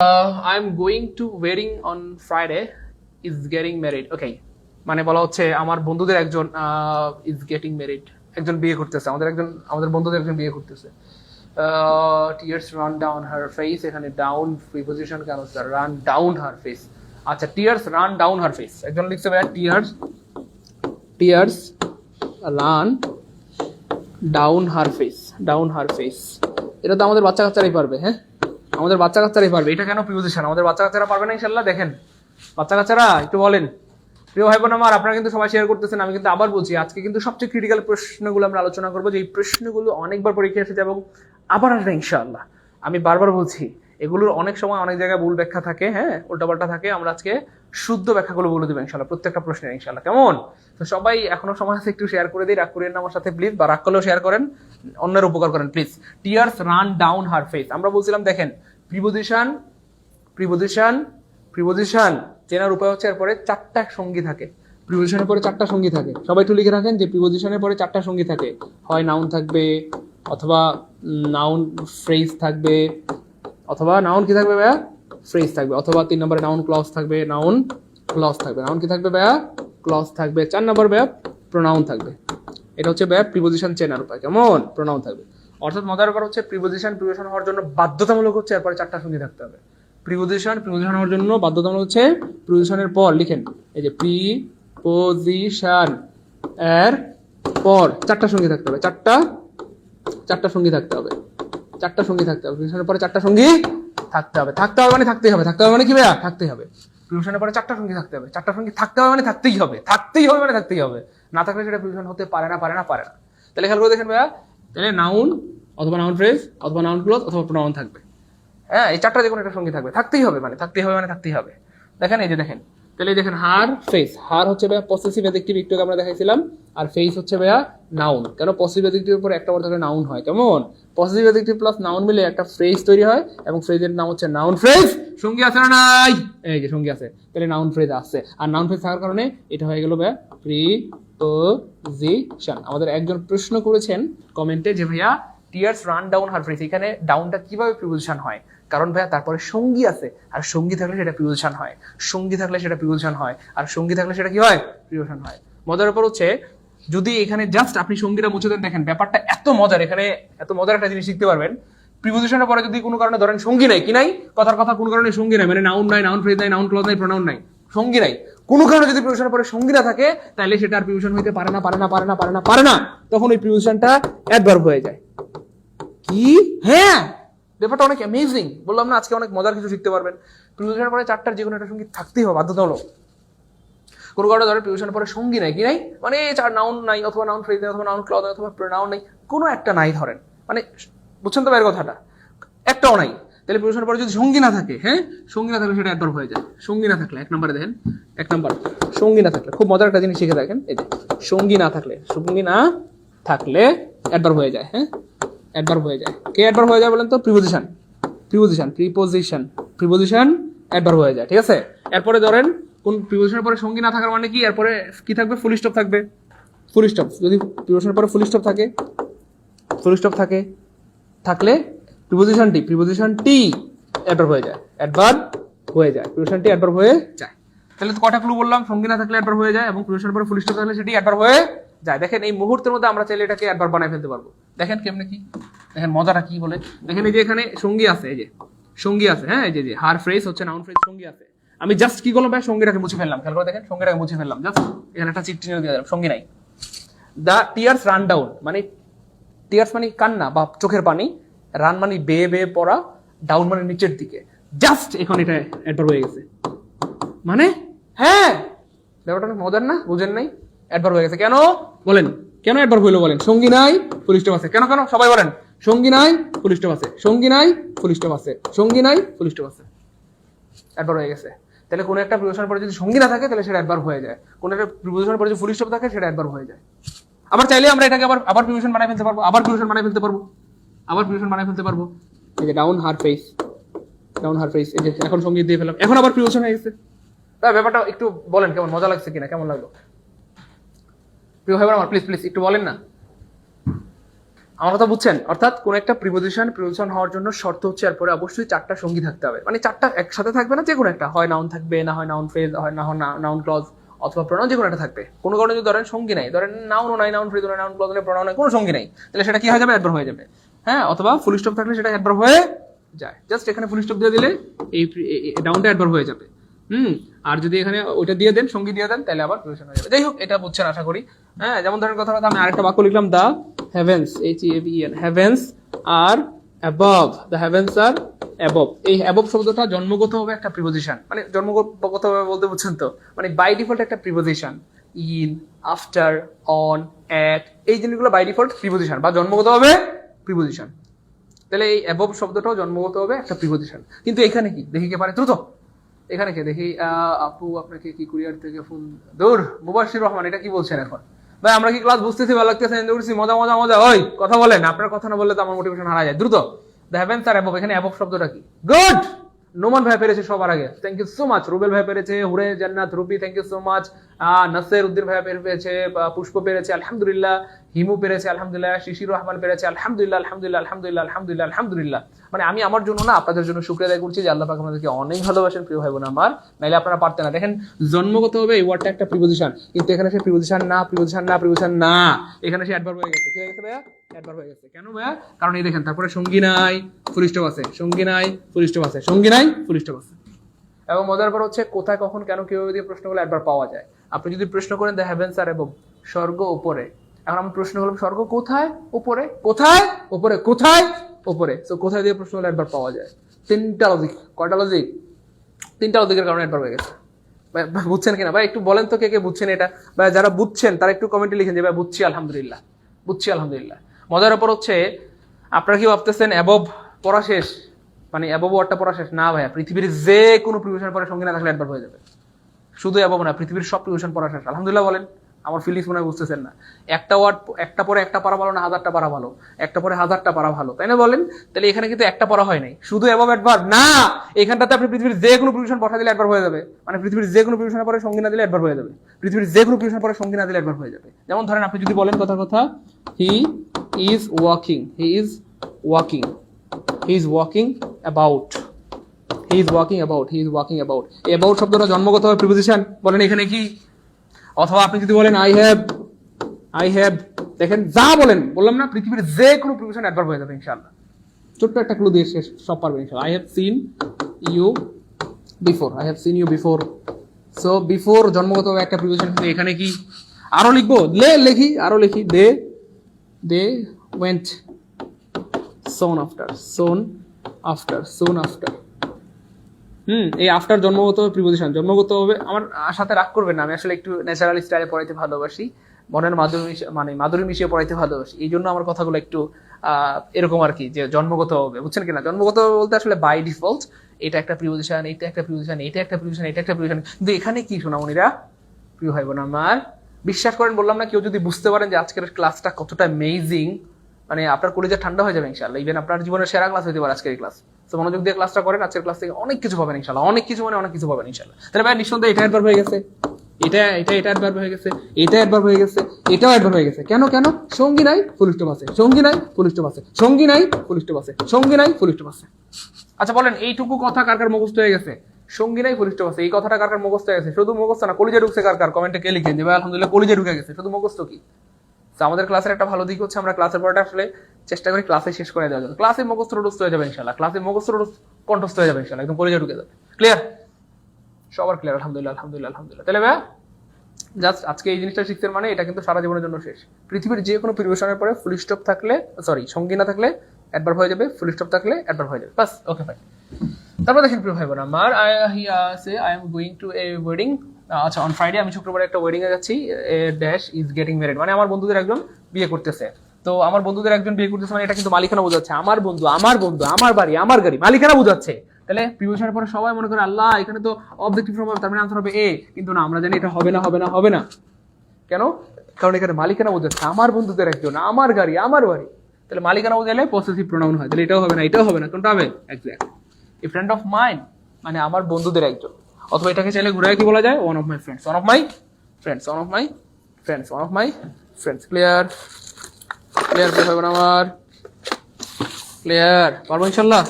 Uh, I'm going to wedding on Friday. Is getting married. Okay. মানে বলা হচ্ছে আমার বন্ধুদের একজন ইজ গেটিং ম্যারিড একজন বিয়ে করতেছে আমাদের একজন আমাদের বন্ধুদের একজন বিয়ে করতেছে tears run down her face এখানে ডাউন প্রিপোজিশন কেন sir run down her face আচ্ছা tears run down her face একজন লিখছে ভাইয়া tears tears run down her face down her face এটা তো আমাদের বাচ্চা কাচ্চারাই পারবে হ্যাঁ আমাদের বাচ্চা কাচ্চারাই পারবে। এটা কেন প্রিপোজিশন আমাদের বাচ্চা কাচ্চারা পারবে না ইনশাল্লাহ দেখেন বাচ্চা কাচ্চারা একটু বলেন। প্রিয় ভাই বোন আমার, আপনারা কিন্তু সবাই শেয়ার করতেছেন, আমি কিন্তু আবার বলছি, আজকে কিন্তু সবচেয়ে ক্রিটিক্যাল প্রশ্নগুলো আমরা আলোচনা করব, যে এই প্রশ্নগুলো অনেকবার পরীক্ষা এসেছে এবং আবার আসবে, ইনশাআল্লাহ। আমি বারবার বলছি, এগুলোর অনেক সময় অনেক জায়গায় ভুল ব্যাখ্যা থাকে হ্যাঁ উল্টাপাল্টা থাকে, আমরা আজকে শুদ্ধ ব্যাখ্যাগুলো বলে দেবো ইনশাল্লাহ প্রত্যেকটা প্রশ্নের ইনশাল্লাহ কেমন? তো সবাই এখনও সময় আছে, একটু শেয়ার করে দিই। রাগ করিয়েন না আমার সাথে প্লিজ বা রাগ করলেও শেয়ার করেন, অন্যের উপকার করেন please tears run down her face আমরা বলছিলাম, দেখেন প্রিপোজিশন প্রিপোজিশন প্রিপোজিশন। চেনার উপায় হচ্ছে এরপরে চারটা সঙ্গী থাকে। প্রিপোজিশনের পরে চারটা সঙ্গী থাকে। সবাই একটু লিখে রাখেন যে প্রিপোজিশনের পরে চারটা সঙ্গী থাকে। হয় নাউন থাকবে, অথবা নাউন ফ্রেজ থাকবে, অথবা নাউন কি থাকবে ভাইয়া? ফ্রেজ থাকবে। অথবা তিন নম্বরে নাউন ক্লজ থাকবে নাউন ক্লজ থাকবে। নাউন কি থাকবে ভাইয়া? ক্লজ থাকবে। চার নম্বর ভাইয়া প্রোনাউন থাকবে। এটা হচ্ছে ভাইয়া প্রিপোজিশন চেনার উপায়। কেমন? প্রোনাউন থাকবে। অর্থাৎ মজার ব্যাপার হচ্ছে প্রিপোজিশন প্রিপোজিশন হওয়ার জন্য বাধ্যতামূলক হচ্ছে, এরপরে চারটা সঙ্গী থাকতে হবে। প্রিপোজিশন প্রিপোজিশন হওয়ার জন্য বাধ্যতামূলক হচ্ছে প্রিপোজিশনের পর, লিখেন। এই যে প্রিপোজিশন এর পর, চারটা সঙ্গী থাকতে হবে। চারটা চারটা সঙ্গী থাকতে হবে। চারটা সঙ্গী থাকতে হবে। প্রিপোজিশনের পরে চারটা সঙ্গী থাকতে হবে। থাকতে হবে মানে থাকতেই হবে। থাকতে হবে মানে কি ভাইয়া? থাকতেই হবে। প্রিপোজিশনের পরে চারটা সঙ্গী থাকতে হবে। চারটা সঙ্গী থাকতে হবে মানে থাকতেই হবে। থাকতেই হবে মানে থাকতেই হবে। না থাকলে সেটা প্রিপোজিশন হতে পারে না পারে না পারে না। তাহলে খেয়াল করে দেখেন ভাইয়া তাহলে নাউন অথবা নাউন ফ্রেজ অথবা নাউন ক্লোজ অথবা প্রোনাউন থাকবে। হ্যাঁ এই চারটা যে কোনো একটা সঙ্গী থাকবে। থাকতেই হবে মানে থাকতেই হবে মানে থাকতেই হবে। দেখেন, এই যে দেখেন। তাহলে দেখেন হার ফেস হার হচ্ছে ভাইয়া পসেসিভ অ্যাডজেক্টিভ একটু আমরা দেখাইছিলাম। আর ফেস হচ্ছে ভাইয়া নাউন কেন? পসিটিভ অ্যাডজেক্টিভের উপর একটা বার থাকলে নাউন হয়, কেমন? পসেসিভ অ্যাডজেক্টিভ প্লাস নাউন মিলে একটা ফ্রেজ তৈরি হয়, এবং ফ্রেজের নাম হচ্ছে নাউন ফ্রেজ সঙ্গী আছে না নাই? এই যে সঙ্গী আছে। তাহলে নাউন ফ্রেজ আছে। আর নাউন ফ্রেজ থাকার কারণে এটা হয়ে গেল ভাইয়া প্রিপোজিশন আমাদের একজন প্রশ্ন করেছেন কমেন্টে যে, ভাইয়া tears run down her phrase এখানে ডাউনটা কীভাবে প্রিপোজিশন হয়? কারণ ভাইয়া, তারপরে সঙ্গী আছে, আর সঙ্গী থাকলে সেটা প্রিপোজিশন হয়। সঙ্গী থাকলে সেটা প্রিপোজিশন হয়, আর সঙ্গী থাকলে সেটা কি হয়? প্রিপোজিশন হয়। মজার ব্যাপার হচ্ছে, যদি এখানে জাস্ট আপনি সঙ্গীরা মুছে দেন, দেখেন ব্যাপারটা এত মজার, এখানে এত মজার একটা জিনিস শিখতে পারবেন। প্রিপোজিশনের পরে যদি কোনো কারণে ধরেন সঙ্গী নাই, কি নাই? কথার কথা কোনো কারণে সঙ্গী নাই মানে নাউন নাই নাউন ফ্রেজ নাই নাউন ক্লজ নাই প্রোনাউন নাই, সঙ্গী নাই। কোনো কারণে যদি প্রিপোজিশনের পরে সঙ্গী না থাকে, তাহলে সেটা আর প্রিপোজিশন হইতে পারে না পারে না পারে না পারে না পারে না। তখন ওই প্রিপোজিশনটা অ্যাডভার্ব হয়ে যায়। কি? হ্যাঁ! ব্যাপারটা অনেক অ্যামেজিং বললাম না, আজকে অনেক মজার কিছু শিখতে পারবেন। প্রিপোজিশনের পরে চারটার যে কোনো একটা সঙ্গী থাকতেই হবে, বাধ্যতামূলক। কোনো কারণে ধরেন প্রিপোজিশনের পরে সঙ্গী নাই, কি নাই? মানে চার নাউন নাই, অথবা নাউন ফ্রেজ নাই, অথবা নাউন ক্লজ অথবা প্রোনাউন নাই, কোনো একটা নাই ধরেন। মানে বুঝছেন তো এর কথাটা? একটাও নাই। তাহলে প্রিপোজিশনের পরে যদি সঙ্গী না থাকে হ্যাঁ? সঙ্গী না থাকলে সেটা একবার হয়ে যায়। সঙ্গী না থাকলে, এক নম্বরে দেখেন, এক নম্বর, সঙ্গী না থাকলে, খুব মজার একটা জিনিস শিখে থাকেন, এই যে, সঙ্গী না থাকলে, সঙ্গী না থাকলে একবার হয়ে যায় হ্যাঁ? একবার হয়ে যায়। কে একবার হয়ে যায় বলেন তো? প্রিপোজিশন প্রিপোজিশন প্রিপোজিশন প্রিপোজিশন একবার হয়ে যায়, ঠিক আছে? এরপরে ধরেন, কোন প্রিপোজিশনের পরে সঙ্গী না থাকার মানে কি? এরপরে কি থাকবে? ফুল স্টপ থাকবে। ফুল স্টপ যদি প্রিপোজিশনের পরে ফুল স্টপ থাকে ফুল স্টপ থাকে, থাকলে প্রিপোজিশনটি প্রিপোজিশনটি অ্যাডভার্ব হয়ে যায় অ্যাডভার্ব হয়ে যায় প্রিপোজিশনটি অ্যাডভার্ব হয়ে যায়। তাহলে তো কটা ক্লু বললাম? সঙ্গী না থাকলে অ্যাডভার্ব হয়ে যায় এবং প্রিপোজিশনের পরে ফুল স্টপ থাকলে সেটি অ্যাডভার্ব হয়ে যায়। দেখেন এই মুহূর্তের মধ্যে আমরা চাইলে এটাকে অ্যাডভার্ব বানায় ফেলতে পারব। দেখেন কেমনে কি? দেখেন মজাটা কি বলে? দেখেন এই যে এখানে সঙ্গী আছে, এই যে সঙ্গী আছে হ্যাঁ? এই যে যে হার ফ্রেজ হচ্ছে নাউন ফ্রেজ সঙ্গী আছে। আমি জাস্ট কি করলাম ভাই? সঙ্গীটাকে মুছে ফেললাম। খেয়াল করে দেখেন, সঙ্গীটাকে মুছে ফেললাম। জাস্ট এখানে একটা চিঠি দিয়ে দিলাম, সঙ্গী নাই। দ্য টিয়ার্স রান ডাউন মানে টিয়ার্স মানে কান্না বা চোখের পানি রান মানে বেয়ে বেয়ে পড়া ডাউন মানে নিচের দিকে। জাস্ট এখন এটা অ্যাডভার হয়ে গেছে। মানে? হ্যাঁ! ব্যাপারটা অনেক মজার না? বুঝেন নাই? অ্যাডভার হয়ে গেছে। কেন? বলেন। কেন অ্যাডভার হইল বলেন? সঙ্গী নাই ফুল স্টপ আছে। কেন কেন? সবাই বলেন। সঙ্গী নাই ফুল স্টপ আছে। সঙ্গী নাই ফুল স্টপ আছে। সঙ্গী নাই ফুল স্টপ আছে। অ্যাডভার হয়ে গেছে। তাহলে কোনো একটা প্রিপোজিশনের পরে যদি সঙ্গী না থাকে, তাহলে সেটা অ্যাডভার হয়ে যায়। কোনো একটা প্রিপোজিশনের পরে যদি ফুল স্টপ থাকে, সেটা অ্যাডভার হয়ে যায়। আবার চাইলে আমরা এটাকে আবার আবার প্রিপোজিশন বানাই ফেলতে পারব, আবার প্রিপোজিশন বানাই ফেলতে পারব। আবার প্রিপোজিশন বানাই ফেলতে পারব। এই যে down her face down her face এই যে এখন সংগীত দিয়ে ফেলাম এখন আবার প্রিপোজিশন হয়ে গেছে। তা ব্যাপারটা একটু বলেন কেমন মজা লাগছে কিনা কেমন লাগল? প্রিয় ভাই আমার প্লিজ প্লিজ একটু বলেন না। আমার কথা বুঝছেন অর্থাৎ কোন একটা প্রিপোজিশন প্রিপোজিশন হওয়ার জন্য শর্ত হচ্ছে এরপরে অবশ্যই চারটা সঙ্গী থাকতে হবে। মানে চারটা একসাথে থাকবে না যে কোনো একটা। হয় নাউন থাকবে না হয় নাউন ফ্রেজ হয় না হয় নাউন ক্লজ অথবা প্রণাম যে কোনো একটা থাকবে। কোনো কারণে যদি ধরেন সঙ্গী নাই ধরেন নাউনও নাই নাউন ফ্রেজ নাউন ক্লজ নেই প্রণাম নাই কোনো সঙ্গী নাই তাহলে সেটা কি হয়ে যাবে? একবার হয়ে যাবে। হ্যাঁ অথবা ফুল স্টপ থাকলে সেটা একবার হয়ে যায়। জাস্ট এখানে ফুল স্টপ দিয়ে দিলে এই ডাউনটা একবার হয়ে যাবে। হুম, আর যদি এখানে ওইটা দিয়ে দেন, সঙ্গী দিয়ে দেন, তাহলে আবার প্রিপোজিশন হয়ে যাবে। যাই হোক, এটা বুঝছেন আশা করি। হ্যাঁ যেমন ধরেন কথা আমি আরেকটা বাক্য লিখলাম the heavens H E V N heavens are above the heavens are above এই অ্যাবভ শব্দটা জন্মগতভাবে একটা প্রিপোজিশন মানে জন্মগতভাবে বলতে বুঝছেন তো? মানে বাই ডিফল্ট একটা preposition in after on at এই জিনিসগুলো বাই ডিফল্ট প্রিপোজিশন বা জন্মগতভাবে প্রিপোজিশন তাহলে এই অ্যাবভ শব্দটাও জন্মগতভাবে একটা প্রিপোজিশন কিন্তু এখানে কি? দেখি কে পারে? দ্রুত। এখানে কে? দেখি আপু আপনাকে কি কুরিয়ার থেকে ফোন দূর? মুবাশির রহমান, এটা কি বলছেন এখন? ভাই, আমরা কি ক্লাস বুঝতেছি, ভালো লাগতেছে করছি? মজা মজা মজা। ওই, কথা বলেন। আপনার কথা না বললে তো আমার মোটিভেশন হারা যায়। দ্রুত। দেখবেন স্যার অ্যাবভ এখানে অ্যাবভ শব্দটা কি? গুড নোমান ভাই পেরেছে সবার আগে। Thank you so much Rubel ভাই পেরেছে Hure Jannat Rubi thank you so much Naser Uddin ভাই পেরে- পেরেছে বা পুষ্প পেরেছে, আলহামদুলিল্লাহ। হিমু পেরেছে, আলহামদুলিল্লাহ। শিশির রহমান পেরেছে, আলহামদুলিল্লাহ আলহামদুলিল্লাহ আলহামদুলিল্লাহ আলহামদুলিল্লাহ আলহামদুলিল্লাহ। মানে আমি আমার জন্য না, আপনাদের জন্য শুক্রিয়া আদায় করছি যে আল্লাহ পাক আমাদেরকে অনেক ভালোবাসেন, প্রিয় ভাই বোন আমার। নাইলে আপনারা পারতেন না। দেখেন, জন্মগত হবে এই ওয়ার্ডটা একটা প্রিপোজিশন কিন্তু এখানে সে প্রিপোজিশন না প্রিপোজিশন না প্রিপোজিশন না। এখানে সে অ্যাডভার্ব হয়ে গেছে। কি হয়ে গেছে ভাইয়া? অ্যাডভার্ব হয়ে গেছে। কেন ভাইয়া? কারণ এই দেখেন, তারপরে সঙ্গী নাই ফুল আছে। সঙ্গী নাই ফুল আছে। সঙ্গী নাই ফুল আছে। এবং মজার ব্যাপার হচ্ছে কোথায় কখন কেন কীভাবে দিয়ে প্রশ্নগুলো একবার পাওয়া যায়। আপনি যদি প্রশ্ন করেন, দ্য হ্যাভেন্স স্যার এবং স্বর্গ উপরে। এখন আমি প্রশ্ন করলাম, স্বর্গ কোথায়? উপরে? কোথায়? উপরে কোথায়? উপরে। তো কোথায় দিয়ে প্রশ্নগুলো একবার পাওয়া যায়? তিনটা লজিক কয়টা লজিক তিনটা লজিকের কারণে একবার হয়ে গেছে। বুঝছেন কিনা? ভাই, একটু বলেন তো কে কে বুঝছেন এটা? ভাই, যারা বুঝছেন, তারা একটু কমেন্টে লিখেন যে, ভাই, বুঝছি, আলহামদুলিল্লাহ। বুঝছি, আলহামদুলিল্লাহ। মজার ব্যাপার হচ্ছে, আপনারা কি ভাবতেছেন অ্যাবভ পড়া শেষ? মানে অ্যাবভ ওয়ার্ডটা পড়া শেষ। না ভাইয়া, পৃথিবীর যে কোনো প্রিভিশন পরে সঙ্গে না থাকলে একবার হয়ে যাবে। শুধু অ্যাবভ না, পৃথিবীর সব প্রিভিশন পড়া শেষ। আলহামদুলিল্লাহ বলেন, আমার ফিলিংস মনে হয় বুঝতেছেন না। একটা ওয়ার্ড একটা পরে একটা পারা ভালো না, হাজারটা পারা ভালো? একটা পরে হাজারটা পারা ভালো, তাই না বলেন? তাহলে এখানে কিন্তু একটা পড়া হয় নাই। শুধু অ্যাবভ অ্যাডভার না! এখানটাতে আপনি পৃথিবীর যে কোনো প্রিভিশন পড়া দিলে একবার হয়ে যাবে। মানে পৃথিবীর যে কোনো প্রিভিশন পরে সঙ্গী না দিলে একবার হয়ে যাবে। পৃথিবীর যে কোনো প্রিভিশন পরে সঙ্গী না দিলে একবার হয়ে যাবে। যেমন ধরেন, আপনি যদি বলেন কথার কথা he is walking he is walking he is walking about he is walking about he is walking about about শব্দটা জন্মগতভাবে প্রিপোজিশন বলেন এখানে কি? অথবা আপনি যদি বলেন আই হ্যাভ আই হ্যাভ দেখেন, যা বলেন, বললাম না, পৃথিবীর যে কোনো প্রিপোজিশন অ্যাডভার্ব হয়ে যাবে, ইনশাআল্লাহ। ছোট্ট একটা ক্লু দিয়ে শেষ, সব পারবে ইনশাআল্লাহ। I have seen you before I have seen you before so before জন্মগতভাবে একটা প্রিপোজিশন কিন্তু এখানে কি? আরও লিখব, লে লিখি, আরও লিখি, they they went soon after soon after soon after hmm, এই আফটার জন্মগত প্রিপোজিশন জন্মগত হবে, আমার সাথে রাগ করবেন না, আমি আসলে একটু ন্যাচারাল স্টাইলে পড়াইতে ভালোবাসি, মনের মাধুরী মানে মাধুরী মিশিয়ে পড়াইতে ভালোবাসি, এই জন্য আমার কথাগুলো একটু এরকম আর কি, যে জন্মগত হবে, বুঝছেন কিনা? জন্মগত বলতে আসলে বাই ডিফল্ট এটা একটা প্রিপোজিশন এটা একটা প্রিপোজিশন এটা একটা প্রিপোজিশন এটা একটা প্রিপোজিশন কিন্তু এখানে কি শোনামণিরা প্রিয় ভাই বোন আমার, বিশ্বাস করেন, বললাম না, কেউ যদি বুঝতে পারেন যে আজকের ক্লাসটা কতটা মেজিং মানে আপনার কলেজে ঠান্ডা হয়ে যাবে ইনশাল্লাহ ইভেন আপনার জীবনের সেরা ক্লাস হতে পারে আজকের ক্লাস তো মনোযোগ দিয়ে ক্লাসটা করেন, আজকের ক্লাস থেকে অনেক কিছু পাবেন ইনশাল্লাহ অনেক কিছু মানে অনেক কিছু পাবেন ইনশাল্লাহ তাহলে ভাই, নিঃসন্দেহে এটা একবার হয়ে গেছে। এটা এটা এটা একবার হয়ে গেছে। এটা একবার হয়ে গেছে। এটাও একবার হয়ে গেছে। কেন কেন? সঙ্গী নাই ফুলিষ্ট আছে। সঙ্গী নাই ফুলিষ্ট আছে। সঙ্গী নাই ফুলিষ্ট আছে। সঙ্গী নাই ফুলিষ্ট আছে। আচ্ছা বলেন, এইটুকু কথা কার কার মুখস্থ হয়ে গেছে? সঙ্গী নাই ফুলিষ্ট আছে। এই কথাটা কার কার মুখস্থ হয়ে গেছে? শুধু মুখস্থ না, কলিজে ঢুকছে কার কার? কমেন্টে কে লিখে দেবে আলহামদুলিল্লাহ, কলিজে ঢুকে গেছে। শুধু মুখস্থ কি? তো আমাদের ক্লাসের একটা ভালো দিক হচ্ছে আমরা ক্লাসের পরটা আসলে চেষ্টা করি ক্লাসে শেষ করে দেওয়ার জন্য। ক্লাসে মুখস্থ রুস্থ হয়ে যাবে ইনশাল্লাহ ক্লাসে মুখস্থ কণ্ঠস্থ হয়ে যাবে ইনশাল্লাহ একদম কলেজে ঢুকে যাবে। ক্লিয়ার সবার ক্লিয়ার আলহামদুলিল্লাহ আলহামদুলিল্লাহ আলহামদুলিল্লাহ। তাহলে ভাইয়া জাস্ট আজকে এই জিনিসটা শিখতে মানে এটা কিন্তু সারা জীবনের জন্য শেষ। পৃথিবীর যে কোনো পরিবেশনের পরে ফুল স্টপ থাকলে সরি সঙ্গী না থাকলে একবার হয়ে যাবে ফুল স্টপ থাকলে একবার হয়ে যাবে। বাস ওকে ফাইন তারপর দেখেন প্রিয় ভাই বোন আমার I he say I am going to a wedding আচ্ছা অন ফ্রাইডে আমি শুক্রবার একটা ওয়েডিং এ যাচ্ছি ড্যাশ ইজ গেটিং ম্যারিড মানে আমার বন্ধুদের একজন বিয়ে করতেছে। তো আমার বন্ধুদের একজন বিয়ে করতেছে মানে এটা কিন্তু মালিকানা বোঝাচ্ছে। আমার বন্ধু আমার বন্ধু, আমার বাড়ি, আমার গাড়ি, মালিকানা বোঝাচ্ছে। তাহলে প্রিভিউশনের পরে সবাই মনে করে, আল্লাহ, এখানে তো অবজেক্টিভ ফর্ম তার মানে আনসার হবে এ কিন্তু না, আমরা জানি এটা হবে না হবে না হবে না। কেন? কারণ এখানে মালিকানা বোঝাচ্ছে। আমার বন্ধুদের একজন, আমার গাড়ি, আমার বাড়ি। তাহলে মালিকানা বোঝালে পসেসিভ প্রোনাউন হয়। তাহলে এটাও হবে না, এটাও হবে না, কোনটা হবে? Exact a friend of mind মানে আমার বন্ধুদের একজন। অথবা এটাকে চাইলে ঘুরে কি বলা যায়? One of my friends one of my friends one of my friends one of my friends clear clear হবে না আমার। ক্লিয়ার পারব ইনশাল্লাহ?